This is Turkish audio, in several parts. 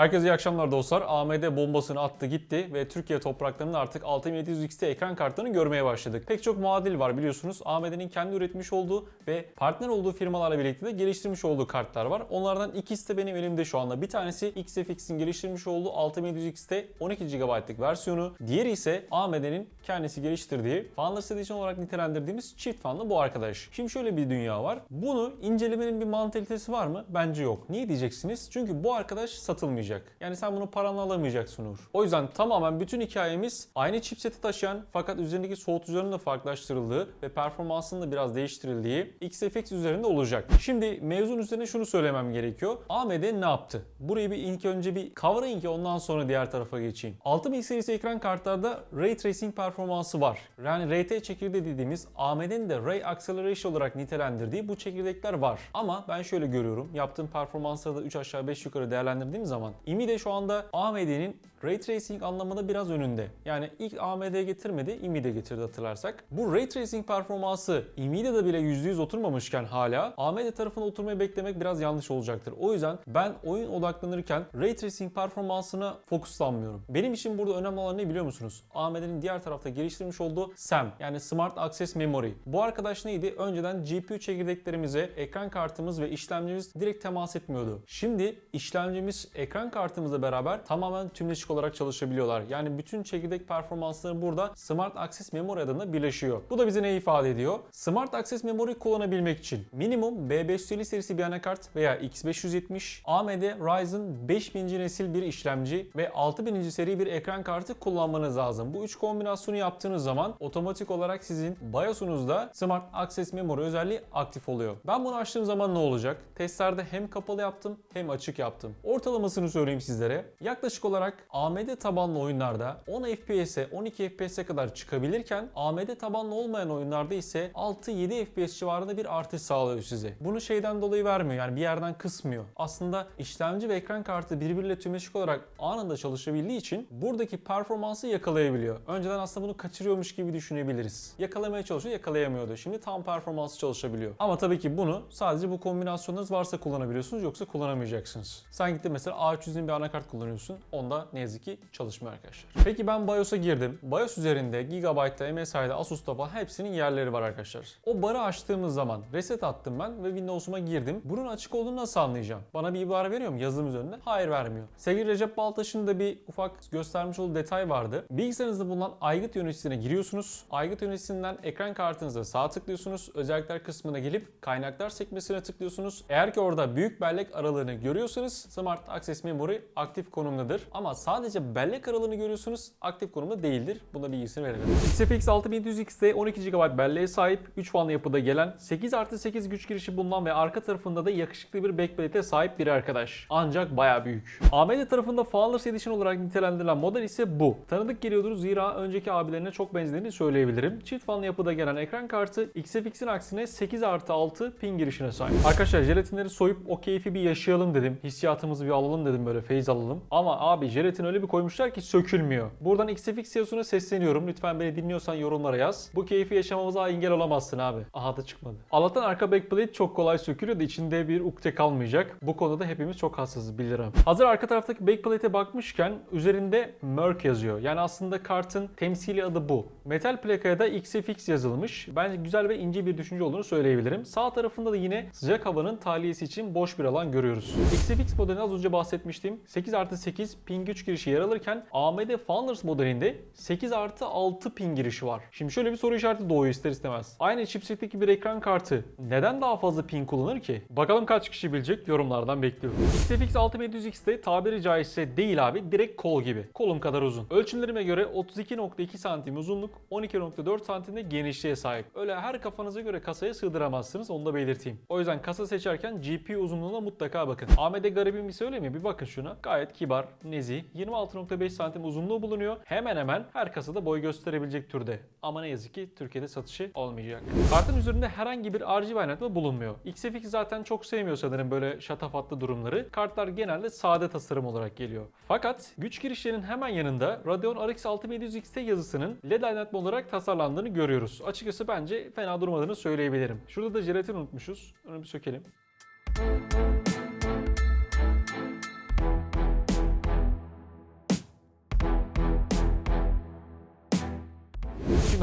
Herkese iyi akşamlar dostlar. AMD bombasını attı gitti ve Türkiye topraklarında artık 6700 XT ekran kartlarını görmeye başladık. Pek çok muadil var biliyorsunuz. AMD'nin kendi üretmiş olduğu ve partner olduğu firmalarla birlikte de geliştirmiş olduğu kartlar var. Onlardan ikisi de benim elimde şu anda. Bir tanesi XFX'in geliştirmiş olduğu 6700 XT 12 GB'lık versiyonu. Diğeri ise AMD'nin kendisi geliştirdiği Founders Edition olarak nitelendirdiğimiz çift fanlı bu arkadaş. Şimdi şöyle bir dünya var. Bunu incelemenin bir mantalitesi var mı? Bence yok. Niye diyeceksiniz? Çünkü bu arkadaş satılmayacak. Yani sen bunu paranla alamayacaksın Uğur. O yüzden tamamen bütün hikayemiz aynı chipseti taşıyan fakat üzerindeki soğutucuların da farklılaştırıldığı ve performansının da biraz değiştirildiği XFX üzerinde olacak. Şimdi mevzun üzerine şunu söylemem gerekiyor. AMD ne yaptı? Burayı bir ilk önce bir kavrayın ki ondan sonra diğer tarafa geçeyim. 6000 serisi ekran kartlarda Ray Tracing performansı var. Yani RT çekirdeği dediğimiz AMD'nin de Ray Acceleration olarak nitelendirdiği bu çekirdekler var. Ama ben şöyle görüyorum. Yaptığım performansları da 3 aşağı 5 yukarı değerlendirdiğim zaman IMI de şu anda AMD'nin Ray Tracing anlamında biraz önünde. Yani ilk AMD getirmedi, IMI de getirdi hatırlarsak. Bu Ray Tracing performansı IMI'de de bile %100 oturmamışken hala AMD tarafına oturmayı beklemek biraz yanlış olacaktır. O yüzden ben oyun odaklanırken Ray Tracing performansına fokuslanmıyorum. Benim için burada önemli olan ne biliyor musunuz? AMD'nin diğer tarafta geliştirmiş olduğu SAM yani Smart Access Memory. Bu arkadaş neydi? Önceden GPU çekirdeklerimize ekran kartımız ve işlemcimiz direkt temas etmiyordu. Şimdi işlemcimiz ekran kartımızla beraber tamamen tümleşik olarak çalışabiliyorlar. Yani bütün çekirdek performansları burada Smart Access Memory adında birleşiyor. Bu da bize ne ifade ediyor? Smart Access Memory kullanabilmek için minimum B550 serisi bir anakart veya X570, AMD Ryzen 5000. nesil bir işlemci ve 6000. seri bir ekran kartı kullanmanız lazım. Bu üç kombinasyonu yaptığınız zaman otomatik olarak sizin BIOS'unuzda Smart Access Memory özelliği aktif oluyor. Ben bunu açtığım zaman ne olacak? Testlerde hem kapalı yaptım hem açık yaptım. Ortalamasını söyleyeyim sizlere. Yaklaşık olarak AMD tabanlı oyunlarda 10 FPS'e 12 FPS'e kadar çıkabilirken AMD tabanlı olmayan oyunlarda ise 6-7 FPS civarında bir artış sağlıyor size. Bunu şeyden dolayı vermiyor yani bir yerden kısmıyor. Aslında işlemci ve ekran kartı birbiriyle tümleşik olarak anında çalışabildiği için buradaki performansı yakalayabiliyor. Önceden aslında bunu kaçırıyormuş gibi düşünebiliriz. Yakalamaya çalışıyor yakalayamıyordu. Şimdi tam performansı çalışabiliyor. Ama tabii ki bunu sadece bu kombinasyonunuz varsa kullanabiliyorsunuz yoksa kullanamayacaksınız. Sen gittin mesela A300'ün bir anakart kullanıyorsun. Onda ne ki çalışmıyor arkadaşlar. Peki ben BIOS'a girdim. BIOS üzerinde Gigabyte'da, MSI'da, Asus'ta falan hepsinin yerleri var arkadaşlar. O barı açtığımız zaman reset attım ben ve Windows'uma girdim. Bunun açık olduğunu nasıl anlayacağım? Bana bir ibare veriyor mu yazılım üzerinde? Hayır vermiyor. Sevgili Recep Baltaş'ın da bir ufak göstermiş olduğu detay vardı. Bilgisayarınızda bulunan aygıt yöneticisine giriyorsunuz. Aygıt yöneticisinden ekran kartınıza sağ tıklıyorsunuz. Özellikler kısmına gelip kaynaklar sekmesine tıklıyorsunuz. Eğer ki orada büyük bellek aralığını görüyorsanız Smart Access Memory aktif konumdadır. Ama sadece bellek aralığını görüyorsunuz aktif konumda değildir. Buna bilgisini verelim. XFX 6700 XT 12 GB belleğe sahip 3 fanlı yapıda gelen 8 artı 8 güç girişi bulunan ve arka tarafında da yakışıklı bir backplate'e sahip bir arkadaş. Ancak baya büyük. AMD tarafında Founders Edition olarak nitelendirilen model ise bu. Tanıdık geliyordur zira önceki abilerine çok benzediğini söyleyebilirim. Çift fanlı yapıda gelen ekran kartı XFX'in aksine 8 artı 6 pin girişine sahip. Arkadaşlar jelatinleri soyup o keyfi bir yaşayalım dedim. Hissiyatımızı bir alalım dedim böyle feyiz alalım. Ama abi jelatin öyle bir koymuşlar ki sökülmüyor. Buradan XFX CEO'suna sesleniyorum. Lütfen beni dinliyorsan yorumlara yaz. Bu keyfi yaşamamıza engel olamazsın abi. Aha da çıkmadı. Allah'tan arka backplate çok kolay sökülüyor da içinde bir ukde kalmayacak. Bu konuda hepimiz çok hassasız bilirim. Hazır arka taraftaki backplate'e bakmışken üzerinde Merc yazıyor. Yani aslında kartın temsili adı bu. Metal plakaya da XFX yazılmış. Bence güzel ve ince bir düşünce olduğunu söyleyebilirim. Sağ tarafında da yine sıcak havanın tahliyesi için boş bir alan görüyoruz. XFX modelini az önce bahsetmiştim. 8 artı 8 pin güç girişi yer alırken AMD Founders modelinde 8 artı 6 pin girişi var. Şimdi şöyle bir soru işareti doğuyor ister istemez. Aynı chipsetteki bir ekran kartı neden daha fazla pin kullanır ki? Bakalım kaç kişi bilecek yorumlardan bekliyorum. XFX 6700 XT tabiri caizse değil abi direkt kol gibi. Kolum kadar uzun. Ölçümlerime göre 32.2 santim uzunluk 12.4 santimde genişliğe sahip. Öyle her kafanıza göre kasaya sığdıramazsınız onu da belirteyim. O yüzden kasa seçerken GPU uzunluğuna mutlaka bakın. AMD garibim bir söyle mi? Bir bakın şuna. Gayet kibar, nezih. 26.5 santim uzunluğu bulunuyor. Hemen hemen her kasada boy gösterebilecek türde. Ama ne yazık ki Türkiye'de satışı olmayacak. Kartın üzerinde herhangi bir RGB aydınlatma bulunmuyor. XFX zaten çok sevmiyor sanırım böyle şatafatlı durumları. Kartlar genelde sade tasarım olarak geliyor. Fakat güç girişlerinin hemen yanında Radeon RX 6700 XT yazısının LED aydınlatma olarak tasarlandığını görüyoruz. Açıkçası bence fena durmadığını söyleyebilirim. Şurada da jelatin unutmuşuz. Onu bir sökelim.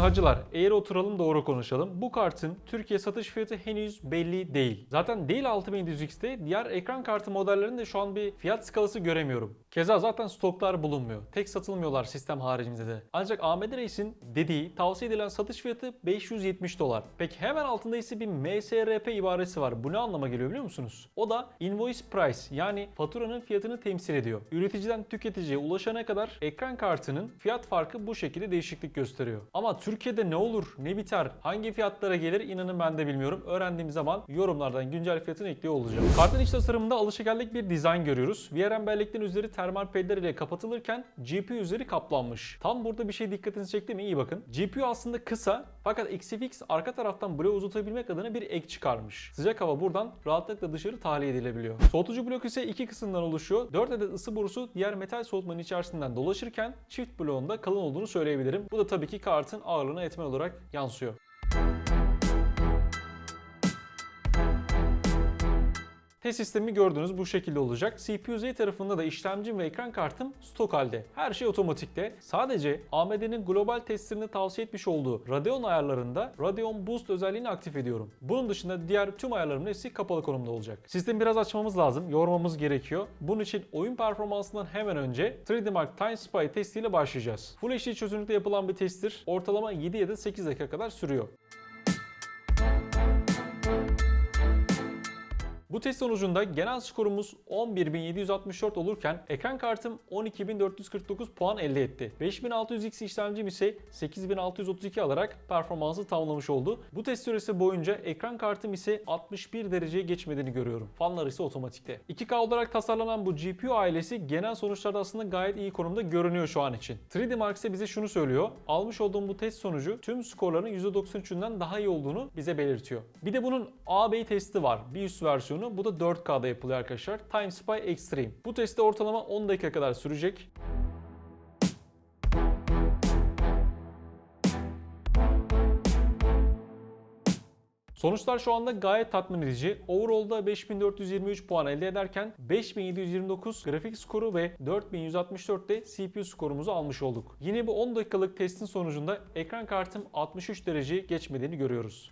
Hacılar eğer oturalım doğru konuşalım. Bu kartın Türkiye satış fiyatı henüz belli değil. Zaten değil 6700X'te diğer ekran kartı modellerinde şu an bir fiyat skalası göremiyorum. Keza zaten stoklar bulunmuyor. Tek satılmıyorlar sistem haricinde de. Ancak AMD Reis'in dediği tavsiye edilen satış fiyatı 570 dolar. Peki hemen altında ise bir MSRP ibaresi var. Bu ne anlama geliyor biliyor musunuz? O da invoice price yani faturanın fiyatını temsil ediyor. Üreticiden tüketiciye ulaşana kadar ekran kartının fiyat farkı bu şekilde değişiklik gösteriyor. Ama Türkiye'de ne olur, ne biter, hangi fiyatlara gelir inanın ben de bilmiyorum. Öğrendiğim zaman yorumlardan güncel fiyatını ekliyor olacağım. Kartın iç tasarımında alışıgeldik bir dizayn görüyoruz. VRM belleklerin üzeri termal pedler ile kapatılırken GPU üzeri kaplanmış. Tam burada bir şey dikkatinizi çekti mi? İyi bakın. GPU aslında kısa fakat XFX arka taraftan bloğu uzatabilmek adına bir ek çıkarmış. Sıcak hava buradan rahatlıkla dışarı tahliye edilebiliyor. Soğutucu blok ise iki kısımdan oluşuyor. 4 adet ısı borusu diğer metal soğutmanın içerisinden dolaşırken çift bloğunda kalın olduğunu söyleyebilirim. Bu da tabii ki kartın ağırlığına etmen olarak yansıyor. Test sistemi gördüğünüz bu şekilde olacak. CPU-Z tarafında da işlemcim ve ekran kartım stok halde. Her şey otomatikte. Sadece AMD'nin global testlerinde tavsiye etmiş olduğu Radeon ayarlarında Radeon Boost özelliğini aktif ediyorum. Bunun dışında diğer tüm ayarlarımın hepsi kapalı konumda olacak. Sistemi biraz açmamız lazım, yormamız gerekiyor. Bunun için oyun performansından hemen önce 3D Mark Time Spy testiyle başlayacağız. Full HD çözünürlükte yapılan bir testtir. Ortalama 7 ya da 8 dakika kadar sürüyor. Bu test sonucunda genel skorumuz 11.764 olurken ekran kartım 12.449 puan elde etti. 5600X işlemcim ise 8632 alarak performansı tamamlamış oldu. Bu test süresi boyunca ekran kartım ise 61 dereceye geçmediğini görüyorum. Fanlar ise otomatikte. 2K olarak tasarlanan bu GPU ailesi genel sonuçlarda aslında gayet iyi konumda görünüyor şu an için. 3D Mark ise bize şunu söylüyor. Almış olduğum bu test sonucu tüm skorların %93'ünden daha iyi olduğunu bize belirtiyor. Bir de bunun AB testi var. Bir üst versiyonu. Bu da 4K'da yapılıyor arkadaşlar. Time Spy Extreme. Bu testi ortalama 10 dakika kadar sürecek. Sonuçlar şu anda gayet tatmin edici. Overall'da 5423 puan elde ederken 5729 grafik skoru ve 4164 de CPU skorumuzu almış olduk. Yine bu 10 dakikalık testin sonucunda ekran kartım 63 dereceyi geçmediğini görüyoruz.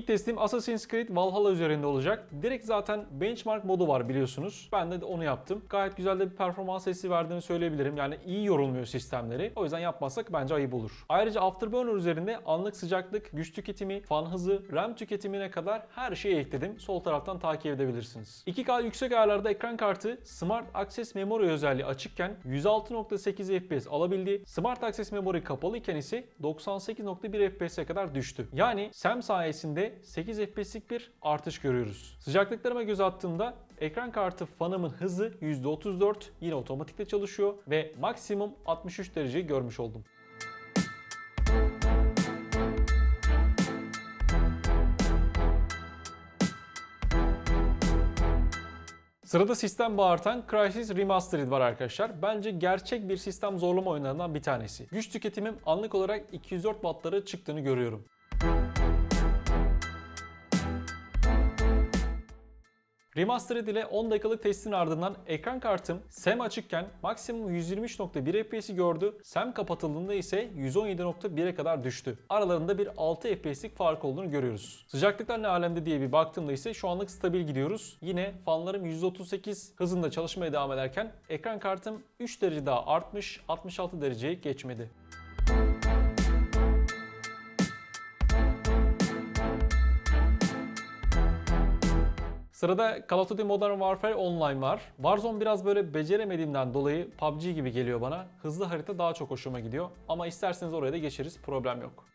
İlk testim Assassin's Creed Valhalla üzerinde olacak. Direkt zaten benchmark modu var biliyorsunuz. Ben de onu yaptım. Gayet güzel de bir performans sesi verdiğini söyleyebilirim. Yani iyi yorulmuyor sistemleri. O yüzden yapmazsak bence ayıp olur. Ayrıca Afterburner üzerinde anlık sıcaklık, güç tüketimi, fan hızı, RAM tüketimine kadar her şeyi ekledim. Sol taraftan takip edebilirsiniz. 2K yüksek ayarlarda ekran kartı Smart Access Memory özelliği açıkken 106.8 FPS alabildi. Smart Access Memory kapalıyken ise 98.1 FPS'e kadar düştü. Yani SEM sayesinde 8 FPS'lik bir artış görüyoruz. Sıcaklıklarıma göz attığımda ekran kartı fanımın hızı %34 yine otomatikte çalışıyor ve maksimum 63 dereceyi görmüş oldum. Sırada sistem bağırtan Crysis Remastered var arkadaşlar. Bence gerçek bir sistem zorlama oyunlarından bir tanesi. Güç tüketimim anlık olarak 204 wattlara çıktığını görüyorum. Remastered ile 10 dakikalık testin ardından ekran kartım SEM açıkken maksimum 123.1 FPS'i gördü. SEM kapatıldığında ise 117.1'e kadar düştü. Aralarında bir 6 FPS'lik fark olduğunu görüyoruz. Sıcaklıklar ne alemde diye bir baktığımda ise şu anlık stabil gidiyoruz. Yine fanlarım 138 hızında çalışmaya devam ederken ekran kartım 3 derece daha artmış 66 dereceyi geçmedi. Sırada Call of Duty Modern Warfare Online var. Warzone biraz böyle beceremediğimden dolayı PUBG gibi geliyor bana. Hızlı harita daha çok hoşuma gidiyor. Ama isterseniz oraya da geçeriz. Problem yok.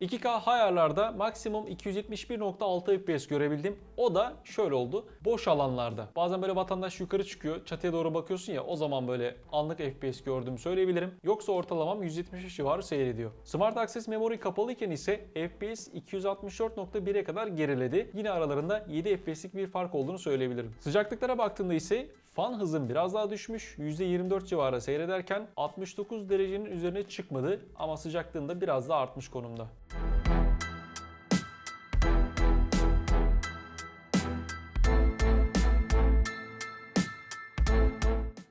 2K ayarlarda maksimum 271.6 FPS görebildim. O da şöyle oldu. Boş alanlarda. Bazen böyle vatandaş yukarı çıkıyor. Çatıya doğru bakıyorsun ya o zaman böyle anlık FPS gördüğümü söyleyebilirim. Yoksa ortalamam 175 civarı seyrediyor. Smart Access Memory kapalıyken ise FPS 264.1'e kadar geriledi. Yine aralarında 7 FPS'lik bir fark olduğunu söyleyebilirim. Sıcaklıklara baktığımda ise fan hızım biraz daha düşmüş. %24 civarı seyrederken 69 derecenin üzerine çıkmadı ama sıcaklığında biraz daha artmış konumda.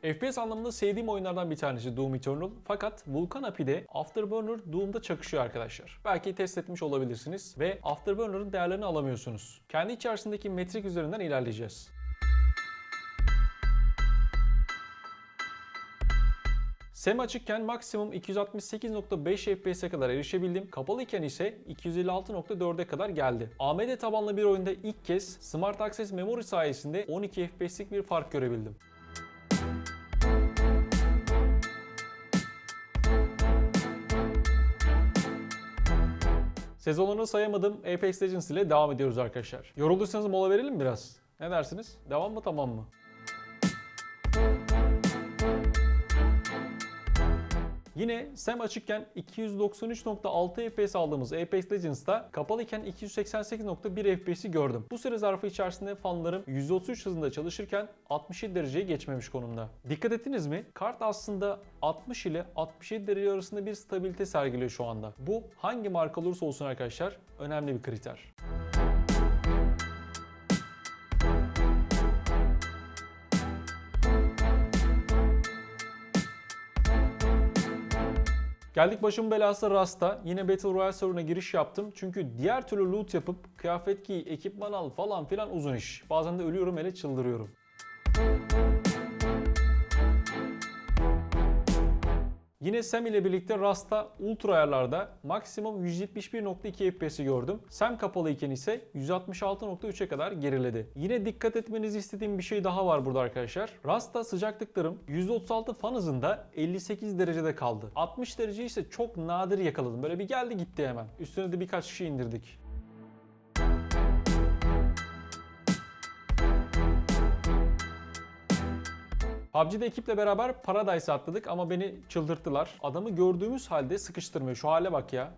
FPS anlamında sevdiğim oyunlardan bir tanesi Doom Eternal. Fakat Vulkan API'de Afterburner Doom'da çakışıyor arkadaşlar. Belki test etmiş olabilirsiniz ve Afterburner'ın değerlerini alamıyorsunuz. Kendi içerisindeki metrik üzerinden ilerleyeceğiz. SEM açıkken maksimum 268.5 FPS'e kadar erişebildim. Kapalıyken ise 256.4'e kadar geldi. AMD tabanlı bir oyunda ilk kez Smart Access Memory sayesinde 12 FPS'lik bir fark görebildim. Sezonlarını sayamadım. Apex Legends ile devam ediyoruz arkadaşlar. Yorulduysanız mola verelim biraz? Ne dersiniz? Devam mı tamam mı? Yine SEM açıkken 293.6 FPS aldığımız Apex Legends'ta kapalıyken 288.1 FPS'i gördüm. Bu süre zarfı içerisinde fanlarım 133 hızında çalışırken 67 dereceye geçmemiş konumda. Dikkat ettiniz mi? Kart aslında 60 ile 67 derece arasında bir stabilite sergiliyor şu anda. Bu hangi marka olursa olsun arkadaşlar önemli bir kriter. Geldik başım belası Rasta. Yine Battle Royale serverına giriş yaptım. Çünkü diğer türlü loot yapıp kıyafet giy, ekipman al falan filan uzun iş. Bazen de ölüyorum hele çıldırıyorum. Yine Sam ile birlikte Rasta ultra ayarlarda maksimum 171.2 FPS'i gördüm. Sam kapalı iken ise 166.3'e kadar geriledi. Yine dikkat etmenizi istediğim bir şey daha var burada arkadaşlar. Rasta sıcaklıklarım %36 fan hızında 58 derecede kaldı. 60 derece ise çok nadir yakaladım. Böyle bir geldi gitti hemen. Üstüne de birkaç kişi indirdik. PUBG'de ekiple beraber Paradise atladık ama beni çıldırttılar. Adamı gördüğümüz halde sıkıştırmıyor. Şu hale bak ya.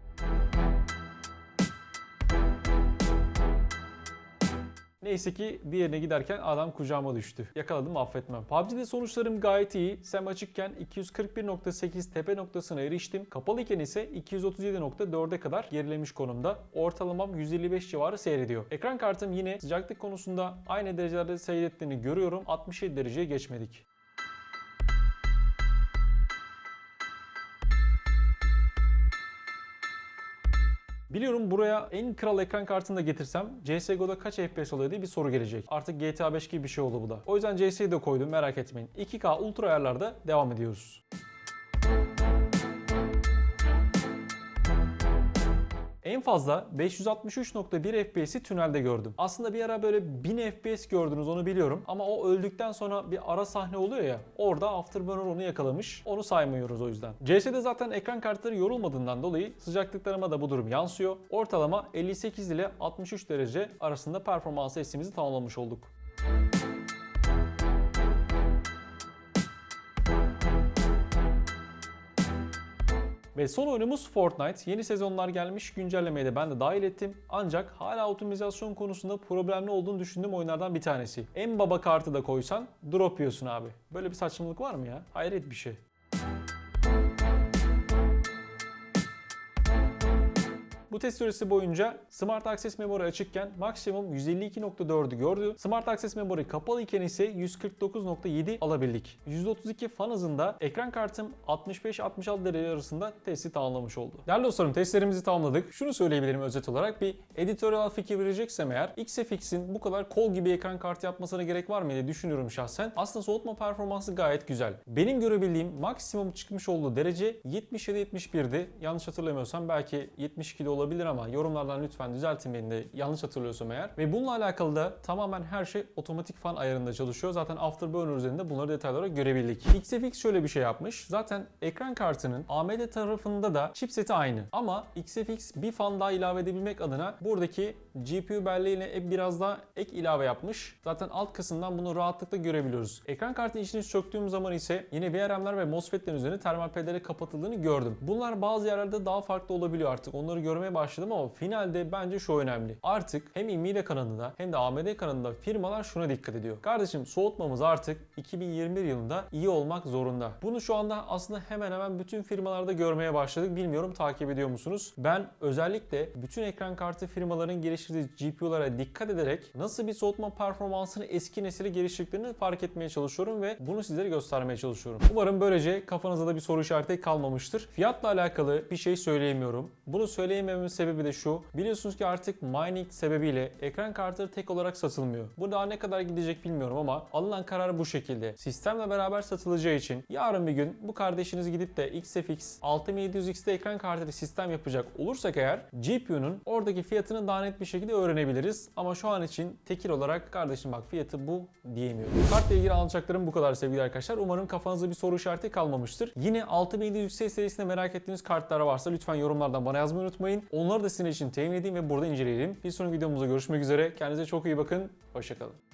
Neyse ki diğerine giderken adam kucağıma düştü. Yakaladım affetmem. PUBG'de sonuçlarım gayet iyi. Sem açıkken 241.8 tepe noktasına eriştim. Kapalıyken ise 237.4'e kadar gerilemiş konumda. Ortalamam 155 civarı seyrediyor. Ekran kartım yine sıcaklık konusunda aynı derecelerde seyrettiğini görüyorum. 67 dereceye geçmedik. Biliyorum buraya en kral ekran kartını da getirsem CSGO'da kaç FPS oluyor diye bir soru gelecek. Artık GTA 5 gibi bir şey oldu bu da. O yüzden CS'yi de koydum merak etmeyin. 2K ultra ayarlarda devam ediyoruz. En fazla 563.1 FPS'i tünelde gördüm. Aslında bir ara böyle 1000 FPS gördünüz onu biliyorum. Ama o öldükten sonra bir ara sahne oluyor ya. Orada Afterburner onu yakalamış. Onu saymıyoruz o yüzden. CS'de zaten ekran kartları yorulmadığından dolayı sıcaklıklarıma da bu durum yansıyor. Ortalama 58 ile 63 derece arasında performans testimizi tamamlamış olduk. Ve son oyunumuz Fortnite. Yeni sezonlar gelmiş, güncellemeye de ben de dahil ettim. Ancak hala optimizasyon konusunda problemli olduğunu düşündüğüm oyunlardan bir tanesi. En baba kartı da koysan drop yiyorsun abi. Böyle bir saçmalık var mı ya? Hayret bir şey. Bu test süresi boyunca Smart Access Memory açıkken maksimum 152.4'ü gördü. Smart Access Memory kapalı iken ise 149.7 alabildik. 132 fan hızında ekran kartım 65-66 derece arasında testi tamamlamış oldu. Değerli dostlarım testlerimizi tamamladık. Şunu söyleyebilirim özet olarak bir editorial fikir vereceksem eğer XFX'in bu kadar kol gibi ekran kartı yapmasına gerek var mı diye düşünüyorum şahsen. Aslında soğutma performansı gayet güzel. Benim görebildiğim maksimum çıkmış olduğu derece 77-71'di. Yanlış hatırlamıyorsam belki 72'de olabilir olabilir ama yorumlardan lütfen düzeltin beni de yanlış hatırlıyorsam eğer. Ve bununla alakalı da tamamen her şey otomatik fan ayarında çalışıyor. Zaten Afterburner üzerinde bunları detaylı olarak görebildik. XFX şöyle bir şey yapmış. Zaten ekran kartının AMD tarafında da chipseti aynı. Ama XFX bir fan daha ilave edebilmek adına buradaki GPU belleğine biraz daha ek ilave yapmış. Zaten alt kısımdan bunu rahatlıkla görebiliyoruz. Ekran kartı içini söktüğüm zaman ise yine VRM'ler ve MOSFET'lerin üzerine termal pedere kapatıldığını gördüm. Bunlar bazı yerlerde daha farklı olabiliyor artık. Onları görmeye başladım ama finalde bence şu önemli. Artık hem Nvidia kanalında hem de AMD kanalında firmalar şuna dikkat ediyor. Kardeşim soğutmamız artık 2021 yılında iyi olmak zorunda. Bunu şu anda aslında hemen hemen bütün firmalarda görmeye başladık. Bilmiyorum takip ediyor musunuz? Ben özellikle bütün ekran kartı firmaların geliştirdiği GPU'lara dikkat ederek nasıl bir soğutma performansını eski nesile geliştirdiklerini fark etmeye çalışıyorum ve bunu sizlere göstermeye çalışıyorum. Umarım böylece kafanızda da bir soru işareti kalmamıştır. Fiyatla alakalı bir şey söyleyemiyorum. Bunu söyleyemememin sebebi de şu. Biliyorsunuz ki artık mining sebebiyle ekran kartları tek olarak satılmıyor. Bu daha ne kadar gidecek bilmiyorum ama alınan karar bu şekilde. Sistemle beraber satılacağı için yarın bir gün bu kardeşiniz gidip de XFX 6700X'te ekran kartıyla sistem yapacak olursak eğer GPU'nun oradaki fiyatını daha net bir şekilde öğrenebiliriz. Ama şu an için tekil olarak kardeşim bak fiyatı bu diyemiyorum. Kartla ilgili alacaklarım bu kadar sevgili arkadaşlar. Umarım kafanızda bir soru işareti kalmamıştır. Yine 6700X serisinde merak ettiğiniz kartlar varsa lütfen yorumlardan bana yazmayı unutmayın. Onları da sizin için temin edeyim ve burada inceleyelim. Bir sonraki videomuzda görüşmek üzere. Kendinize çok iyi bakın. Hoşçakalın.